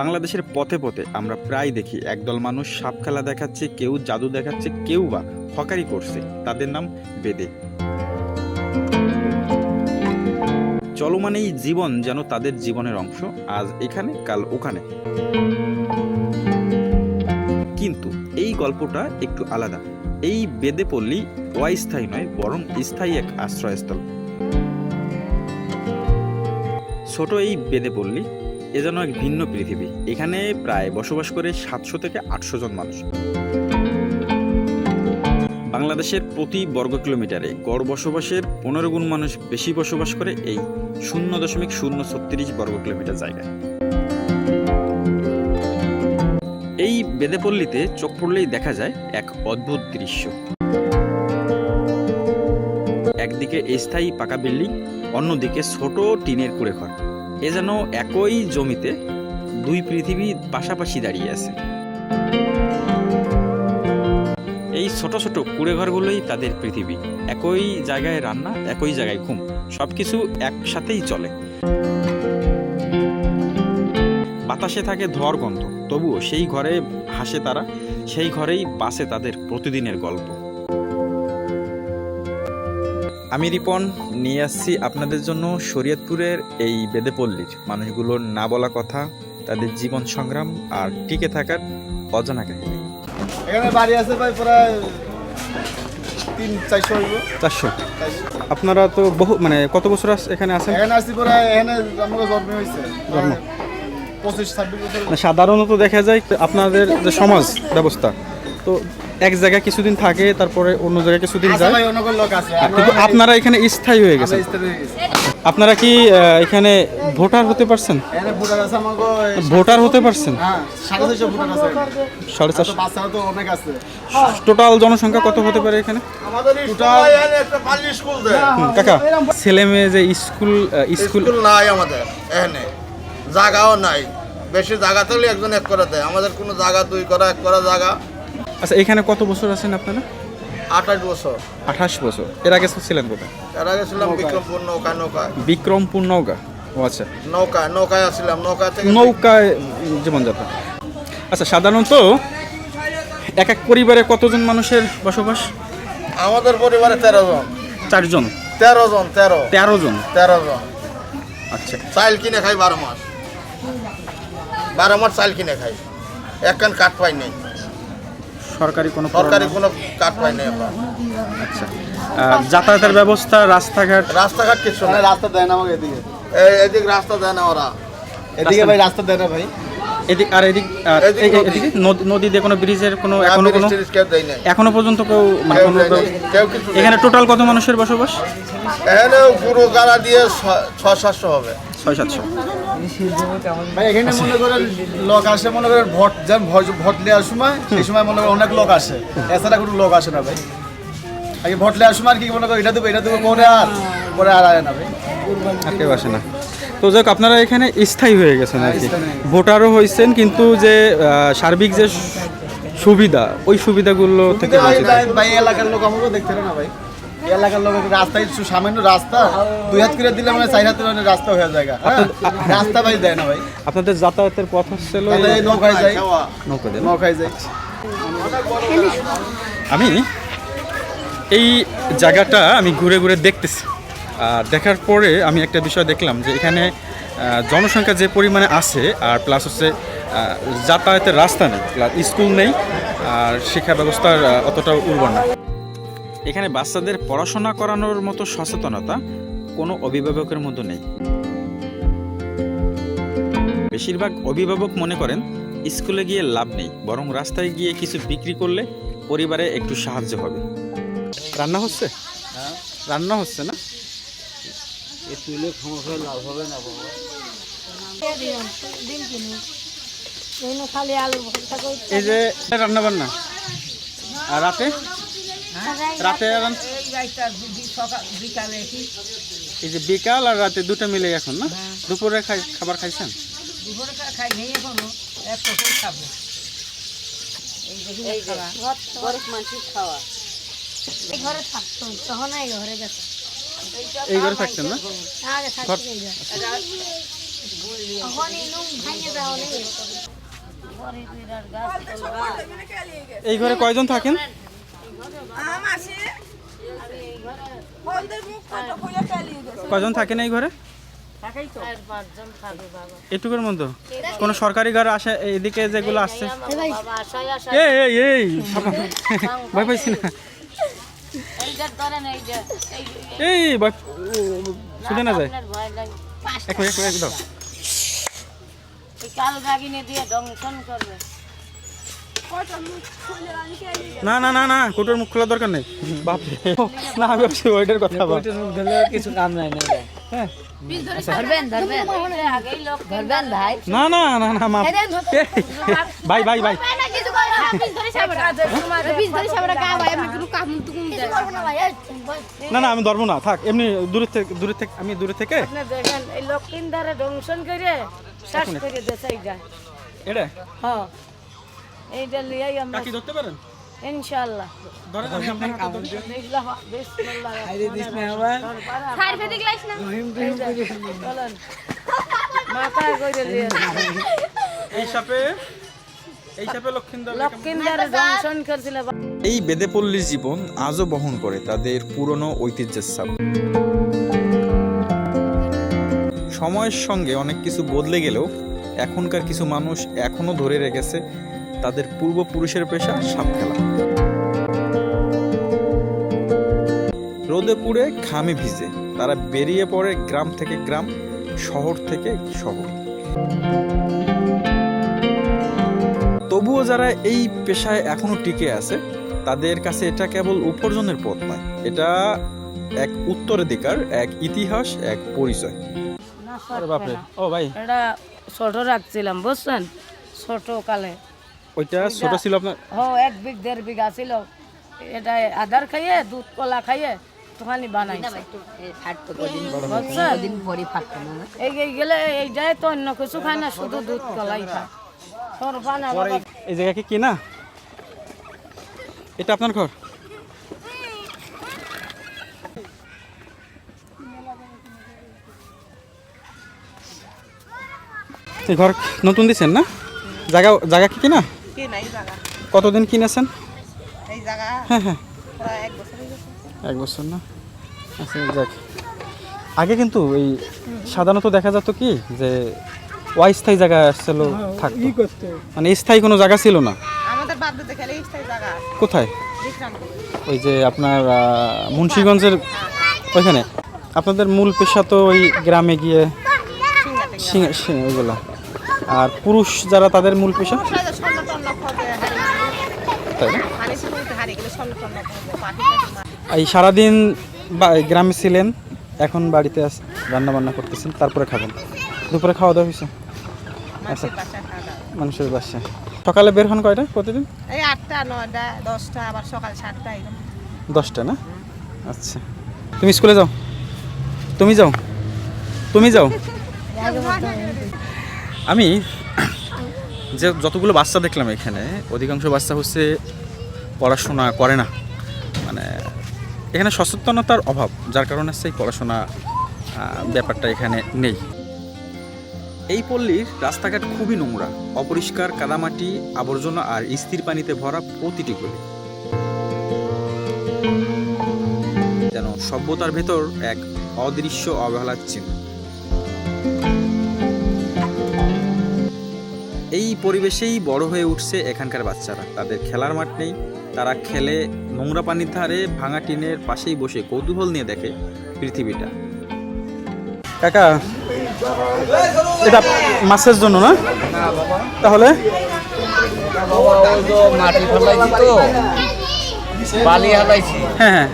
বাংলাদেশের পথে পথে আমরা প্রায় দেখি একদল মানুষ সাপ খেলা দেখাচ্ছে, কেউ জাদু দেখাচ্ছে, কেউ বা হকারি করছে। তাদের নাম বেদে। চলমান এই জীবন যেন তাদের জীবনের অংশ, আজ এখানে, কাল ওখানে। কিন্তু এই গল্পটা একটু আলাদা। এই বেদে পল্লী অস্থায়ী নয়, বরং স্থায়ী এক আশ্রয়স্থল। ছোট এই বেদে পল্লী এ যেন এক ভিন্ন পৃথিবী। এখানে প্রায় বসবাস করে সাতশো থেকে আটশো জন মানুষ। বাংলাদেশের প্রতি বর্গ কিলোমিটারে গড় বসবাসের পনেরো গুণ মানুষ বেশি বসবাস করে এই শূন্য দশমিক শূন্য ছত্রিশ বর্গ কিলোমিটার জায়গায়। এই বেদেপল্লীতে চোখ পড়লেই দেখা যায় এক অদ্ভুত দৃশ্য। একদিকে স্থায়ী পাকা বিল্ডিং, অন্যদিকে ছোট টিনের কুড়ে ঘর এ যেন একই জমিতে দুই পৃথিবী পাশাপাশি দাঁড়িয়ে আছে। এই ছোট ছোট কুড়ে ঘরগুলোই তাদের পৃথিবী। একই জায়গায় রান্না, একই জায়গায় ঘুম। সবকিছু একসাথেই চলে। বাতাসে থাকে ধোয়ার গন্ধ। তবুও সেই ঘরে হাসে তারা, সেই ঘরেই বাসে তাদের প্রতিদিনের গল্প। আমি রিপন নিয়ে আসছি আপনাদের জন্য শরীয়তপুরের এই বেদেপল্লীর মানুষগুলোর না বলা কথা তাদের জীবন সংগ্রাম আর টিকে থাকার অজানা কাহিনী। এখানে বাড়ি আছে ভাই প্রায় তিন চারশো চারশো? আপনারা তো বহু মানে কত বছর এখানে আছেন? এখানে আসছি প্রায় এখানে জন্ম হয়েছে। জন্ম। পঁচিশ ছাব্বিশ বছর। না, সাধারণত দেখা যায় আপনাদের যে সমাজ ব্যবস্থা তো এক জায়গায় কিছুদিন থাকে তারপরে অন্য জায়গায় কিছুদিন যায়। লোক আছে। আর কিন্তু আপনারা এখানে স্থায়ী হয়ে হয়ে গেছি। আপনারা কি এখানে ভোটার হতে পারছেন? ভোটার আছে আমাকে ভোটার হতে পারছেন? হ্যাঁ সাড়ে চারশো টোটাল জনসংখ্যা কত হতে পারে এখানে? কাকা ছেলে মেয়ে যে স্কুল স্কুল নাই আমাদের এখানে। জায়গাও নাই। বেশি জায়গা থাকলে একজন এক করা দেয়। আমাদের কোনো জায়গা দুই করা এক করা জায়গা। আচ্ছা এখানে কত বছর আছেন আপনারা? আঠাশ বছর। আঠাশ বছর। এর আগে ছিলেন কোথায়? এর আগে ছিলাম বিক্রমপুর নৌকা নৌকায়। বিক্রমপুর নৌকা। ও আচ্ছা। নৌকায় নৌকায় আসছিলাম নৌকা থেকে নৌকায় জীবনযাত্রা। আচ্ছা সাধারণত এক এক পরিবারে কতজন মানুষের বসবাস? আমাদের পরিবারে তেরো জন। চারজন তেরো জন তেরো। তেরো জন? তেরো জন। আচ্ছা। চাইল কিনে খাই বারো মাস। বারো মাস চাইল কিনে খাই। একখান কাঠ পাই নেই। সরকারি কোনো সরকারি কোনো কাঠ পাই নেই আমরা আচ্ছা। যাতায়াতের ব্যবস্থা রাস্তাঘাট? রাস্তাঘাট কিছু নেই। রাস্তা দেয় না আমাকে এদিকে। এই এদিক রাস্তা দেয় না ওরা। এদিকে ভাই রাস্তা দেয় না ভাই। এদিক আর এদিক এদিক এই- এই- এদিকে নদী- নদী দিয়ে কোনো ব্রিজের কোনো এখনও কোনো এখনও পর্যন্ত কেউ মানে কোনো কেউ কিছু এখানে টোটাল কত মানুষের বসবাস? এখানে পুরো গাড়া দিয়ে ছ- সাতশো হবে। ছয় সাতশো। ভাই এখানে মনে করেন লোক আসে মনে করেন ভোট যেন ভোট- ভোট নেওয়ার সময় সেই সময় মনে করেন অনেক লোক আসে। এছাড়া কোনো লোক আসে না ভাই। আগে ভোট নেওয়ার সময় আর কি মনে করেন এটা দেবো এটা দেবো পরে আর পরে আর আয় না ভাই। আর কেউ আসে না। তো যাক আপনারা এখানে স্থায়ী হয়ে গেছেন আর কি। ভোটারও হয়েছেন কিন্তু যে সার্বিক যে সুবিধা ওই সুবিধাগুলো থেকে ভাই এলাকার লোক আমাকে দেখতে না ভাই। এলাকার লোক রাস্তায় সামান্য রাস্তা দুই হাত করে দিলে মানে চার হাতে মানে রাস্তা হয়ে যায় হ্যাঁ? রাস্তা ভাই দেয় না ভাই। আপনাদের যাতায়াতের পথ হচ্ছে নৌকায় যাই নৌকায় যাই আমি এই জায়গাটা আমি ঘুরে ঘুরে দেখতেছি। আর দেখার পরে আমি একটা বিষয় দেখলাম যে এখানে জনসংখ্যা যে পরিমাণে আছে আর প্লাস হচ্ছে যাতায়াতের রাস্তা নেই প্লাস স্কুল নেই আর শিক্ষা ব্যবস্থার অতটা উর্বর না। এখানে বাচ্চাদের পড়াশোনা করানোর মতো সচেতনতা কোনো অভিভাবকের মধ্যে নেই। বেশিরভাগ অভিভাবক মনে করেন স্কুলে গিয়ে লাভ নেই বরং রাস্তায় গিয়ে কিছু বিক্রি করলে পরিবারে একটু সাহায্য হবে। রান্না হচ্ছে? রান্না হচ্ছে না? এই যে রান্না বান্না আর রাতে? রাতে রান- এই যে বিকাল আর রাতে দুটো মিলে এখন না? দুপুরে খাই খাবার খাইছেন? এই ঘরে থাকতো তখন এই ঘরে এই ঘরে থাকতেন না। এখন এই ঘরে কয়জন থাকেন? কয়জন থাকেন এই ঘরে? এটুকুর মধ্যে? কোনো সরকারি ঘর আসে এদিকে যেগুলো আসছে? এই এই ভয় পাইছি না। এই শুনে না যায়। এক মিনিট এক মিনিট দাও। কাল গাগিনে দিয়ে দংশন করবে। না না না না কোটোর মুখ খোলার দরকার নেই। বাপরে। না আমি ভাবছি ওইটার কথা বল। কিছু কাম নাই না হ্যাঁ। না না না না মা ভাই ভাই ভাই। না না। আমি ধরবো না। থাক এমনি দূরের থেকে দূরের থেকে আমি দূরে থেকে আপনি দেখেন এই লক্ষিন ধারে দংশন করে শ্বাস করে এইটা এটা? হ্যাঁ। এইটা লিয়াই আমরা কাকি ধরতে পারেন? ইনশাআল্লাহ। ধরেন আমি। বিসমিল্লাহ বিসমিল্লাহ চলেন। মাথায় করে লিয়ে এই সাপে এই বেদেপল্লীর জীবন আজও বহন করে তাদের পুরনো ঐতিহ্যের ছাপ। সময়ের সঙ্গে অনেক কিছু বদলে গেলেও এখনকার কিছু মানুষ এখনও ধরে রেখেছে তাদের পূর্বপুরুষের পেশা সাপ খেলা। রোদে পুড়ে ঘামে ভিজে তারা বেরিয়ে পড়ে গ্রাম থেকে গ্রাম শহর থেকে শহর। তবুও যারা এই পেশায় এখনও টিকে আছে তাদের কাছে এটা কেবল উপার্জনের পথ নয় এটা এক উত্তরাধিকার এক ইতিহাস এক পরিচয়। বাপরে। ও ভাই। এটা ছোট রাখছিলাম বুঝছেন? ছোট কালে। ওইটা ছোট ছিল আপনার? ও এক বিঘ দেড় বিঘা ছিল। এটা আধার খাইয়ে দুধ কলা খাইয়ে তোখানি বানাইছে। এই এই গেলে এই যায় তো অন্য কিছু খায় না শুধু দুধ কলাই খায়। তোর বানা এই জায়গা কি কিনা? এটা আপনার ঘর? ঘর নতুন দিছেন না? জায়গা জায়গা কি কিনা? কতদিন কিনেছেন? হ্যাঁ হ্যাঁ। এক বছর না? আচ্ছা যাক। আগে কিন্তু এই সাধারণত দেখা যেত কি যে অস্থায়ী জায়গা আসছিল থাকতো। মানে স্থায়ী কোনো জায়গা ছিল না। কোথায়? ওই যে আপনার মুন্সীগঞ্জের ওইখানে। আপনাদের মূল পেশা তো ওই গ্রামে গিয়ে ওইগুলো। আর পুরুষ যারা তাদের মূল পেশা? টাখি মারে। এই সারাদিন বা- গ্রামে ছিলেন এখন বাড়িতে আস রান্না বান্না করতেছেন তারপরে খাবেন। দুপুরে খাওয়া দাওয়া হয়েছে? মানুষের বাসায় মানুষের বাসায়। সকালে বের হন কয়টা প্রতিদিন? এই আটটা নয়টা দশটা আবার সকাল সাতটা এরকম। দশটা না? আচ্ছা। তুমি স্কুলে যাও? তুমি যাও? তুমি যাও? আমি যে যতগুলো বাচ্চা দেখলাম এখানে, অধিকাংশ বাচ্চা হচ্ছে পড়াশোনা করে না। মানে এখানে সচেতনতার অভাব, যার কারণে এই পড়াশোনা ব্যাপারটা এখানে নেই। এই পল্লীর রাস্তাঘাট খুবই নোংরা, অপরিষ্কার কাদামাটি, আবর্জনা আর স্থির পানিতে ভরা প্রতিটি গলি। যেন সভ্যতার ভেতর এক অদৃশ্য অবহেলার চিহ্ন। এই পরিবেশেই বড় হয়ে উঠছে এখানকার বাচ্চারা। তাদের খেলার মাঠ নেই। তারা খেলে নোংরা পানির ধারে ভাঙা টিনের পাশেই বসে কৌতূহল নিয়ে দেখে পৃথিবীটা। কাকা এটা মাছের জন্য না? তাহলে? মাটি বালি হালাইছি হ্যাঁ হ্যাঁ।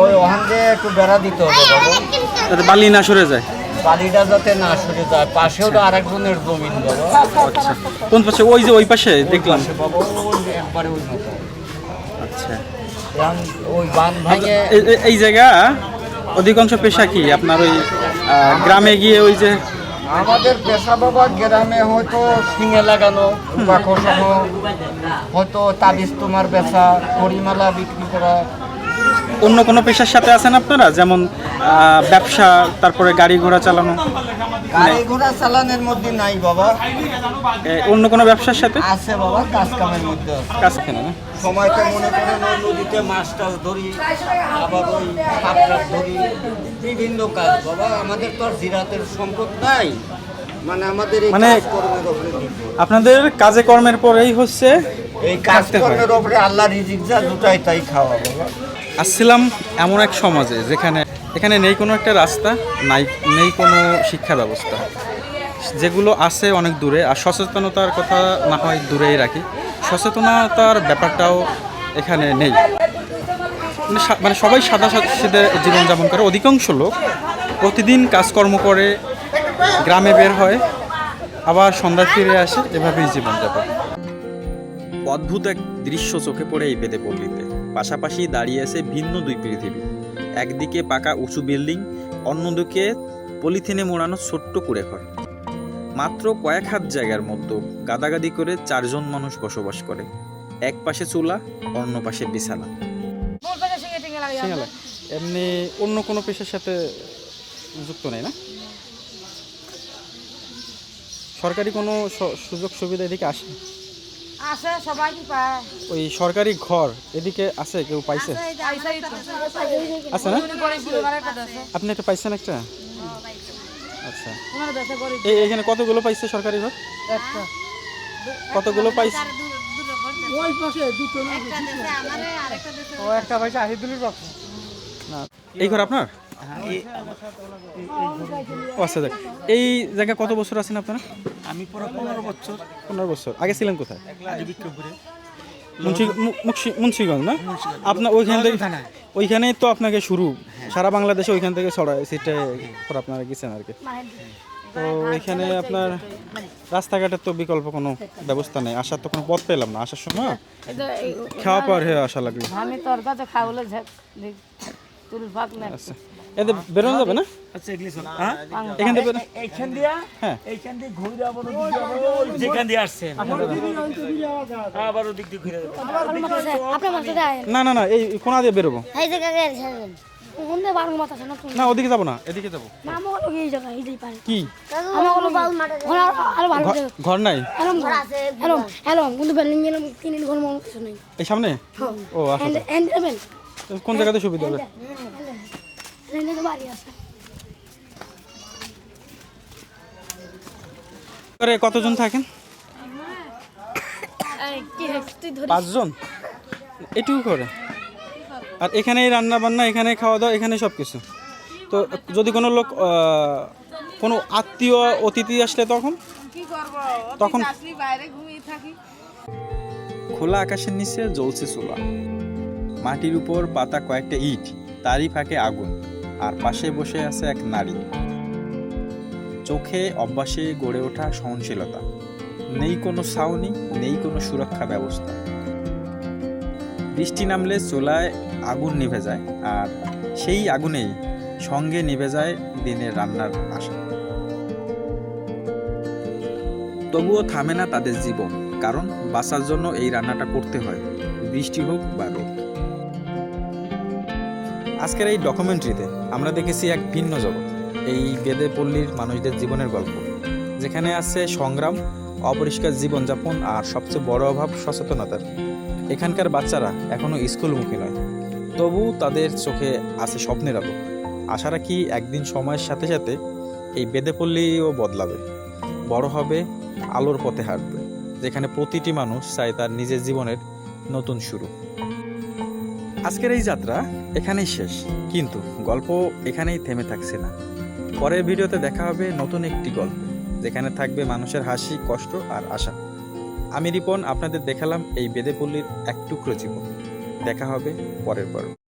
ওই ওখান দিয়ে একটু বেড়া দিতে হবে বালি না সরে যায়। বালিটা যাতে না সরে যায় পাশেও তো আরেকজনের জমিন বাবা আচ্ছা। কোন পাশে? ওই যে ওই পাশে দেখলাম। বাবা একবারে ওই মতো। আচ্ছা। ওই বান ভাঙে এই- জায়গা অধিকাংশ পেশা কি? আপনার ওই গ্রামে গিয়ে ওই যে আমাদের পেশা বাবা গ্রামে হয়তো শিঙে লাগানো বা খসানো হয়তো তাবিজ তোমার বেচা পরিমালা বিক্রি করা অন্য কোনো পেশার সাথে আছেন আপনারা? যেমন ব্যবসা তারপরে গাড়ি ঘোড়া চালানো? গাড়ি ঘোড়া চালানোর মধ্যে নাই বাবা। অন্য কোনো ব্যবসার সাথে? আছে বাবা কাজ কামের মধ্যে। কাজ কেনা না? সময়টা মনে করেন নদীতে মাছ টাছ ধরি আবার ওই সাপ ধরি বিভিন্ন কাজ বাবা। আমাদের তো আর জিরাতের সম্পদ নাই। মানে আমাদের মানে-। আপনাদের কাজে কর্মের পরেই হচ্ছে এই কাজকর্মের উপরে আল্লাহ রিজিক যা দুটাই তাই খাওয়া বাবা আসছিলাম এমন এক সমাজে যেখানে এখানে নেই কোনো একটা রাস্তা, নাই, নেই কোনো শিক্ষা ব্যবস্থা। যেগুলো আছে অনেক দূরে, আর সচেতনতার কথা না হয় দূরেই রাখি। সচেতনতার ব্যাপারটাও এখানে নেই। মানে মানে সবাই সাদা সাথে জীবনযাপন করে। অধিকাংশ লোক প্রতিদিন কাজকর্ম করে, গ্রামে বের হয়, আবার সন্ধ্যায় ফিরে আসে, এভাবেই জীবনযাপন। অদ্ভুত এক দৃশ্য চোখে পড়ে এই বেদে পল্লীতে পাশাপাশি দাঁড়িয়ে আছে ভিন্ন দুই পৃথিবী। একদিকে পাকা উঁচু বিল্ডিং অন্যদিকে পলিথিনে মোড়ানো ছোট্ট কুড়ে ঘর মাত্র কয়েক হাত জায়গার মধ্যে গাদাগাদি করে চারজন মানুষ বসবাস করে। এক পাশে চুলা অন্য পাশে বিছানা। এমনি অন্য কোনো পেশার সাথে যুক্ত নেই না? সরকারি কোনো সুযোগ সুবিধা এদিকে আসে? আছে সবাই পায়? ওই সরকারি ঘর এদিকে আছে কেউ পাইছে? আছে না? আপনি একটা পাইছেন একটা? আচ্ছা। এই এখানে কতগুলো পাইছে সরকারি ঘর? একটা। কতগুলো পাইছে? না এই ঘর আপনার? ও আচ্ছা দেখ এই জায়গায় কত বছর আছেন আপনারা? আমি পুরো পনেরো বছর। পনেরো বছর। আগে ছিলেন কোথায়? মুন্সি- মু- মুন্সিগঞ্জ না? আপনার ওইখান থেকে ওইখানেই তো আপনাকে শুরু। সারা বাংলাদেশে ওইখান থেকে ছড়ায় সিটে পর আপনারা গেছেন আর কি। তো এখানে আপনার রাস্তাঘাটের তো বিকল্প কোনো ব্যবস্থা নেই। আসার তো কোনো পথ পেলাম না। আসার সময় খাওয়া পাওয়ার হয়ে আসা লাগল। আমি তোর কাছে খাওয়ালে তুল ফাঁক না আচ্ছা। এতে বেরোনো যাবে না? আচ্ছা এগুলি শোন। হ্যাঁ? এখান থেকে এইখান দিয়া হ্যাঁ। এইখান দিয়ে ঘুরে আবার ওদিক দিয়ে যেখান দিয়ে আসছেন। আবার ওদিক দিয়ে ঘুরে আপনার মাথা দেয় না না না এই কোনা দিয়ে বেরোবো। এই জায়গায় ছাড়বেন কোনটা বারো মাথা আছে না না ওদিকে যাব না। এদিকে যাব। না আমার হলো এই জায়গা এই পারে। কি? আমার হলো বাউল মাঠে আরও ভালো ঘর- নাই? এরম ঘর আছে এরম এরম কিন্তু বিল্ডিং এরম তিন ঘর মন কিছু নেই। এই সামনে? ও আচ্ছা কোন জায়গাতে সুবিধা হবে? এন্ড তো বাড়ি আছে আরে কতজন থাকেন? এই কি হচ্ছে তুই ধরে পাঁচজন? এটুকু করে। আর এখানেই রান্না বান্না এখানে খাওয়া দাওয়া এখানে সব কিছু তো যদি কোনো লোক আহ, কোনো আত্মীয় অতিথি আসলে তখন? তখন আসলি বাইরে ঘুমিয়ে থাকি। খোলা আকাশের নিচে জ্বলছে চুলা। মাটির উপর পাতা কয়েকটা ইট, তারই ফাঁকে আগুন, আর পাশে বসে আছে এক নারী। চোখে অভ্যাসে গড়ে ওঠা সহনশীলতা। নেই কোনো ছাউনি, নেই কোনো সুরক্ষা ব্যবস্থা। বৃষ্টি নামলে চোলায় আগুন নিভে যায়, আর সেই আগুনেই সঙ্গে নিভে যায় দিনের রান্নার আশা। তবুও থামে না তাদের জীবন, কারণ বাঁচার জন্য এই রান্নাটা করতে হয়, বৃষ্টি হোক বা রোদ। আজকের এই ডকুমেন্টারিতে আমরা দেখেছি এক ভিন্ন জগৎ, এই বেদে পল্লীর মানুষদের জীবনের গল্প, যেখানে আছে সংগ্রাম, অপরিষ্কার জীবনযাপন আর সবচেয়ে বড় অভাব সচেতনতার। এখানকার বাচ্চারা এখনও স্কুলমুখী নয়। তবু তাদের চোখে আছে স্বপ্নের আলো। আশা রাখি একদিন সময়ের সাথে সাথে এই বেদে পল্লীও বদলাবে। বড় হবে, আলোর পথে হাঁটবে, যেখানে প্রতিটি মানুষ চায় তার নিজের জীবনের নতুন শুরু। আজকের এই যাত্রা এখানেই শেষ। কিন্তু গল্প এখানেই থেমে থাকছে না। পরের ভিডিওতে দেখা হবে নতুন একটি গল্প, যেখানে থাকবে মানুষের হাসি, কষ্ট আর আশা। আমি রিপন, আপনাদের দেখালাম এই বেদেপল্লীর এক টুকরো জীবন। দেখা হবে পরের পর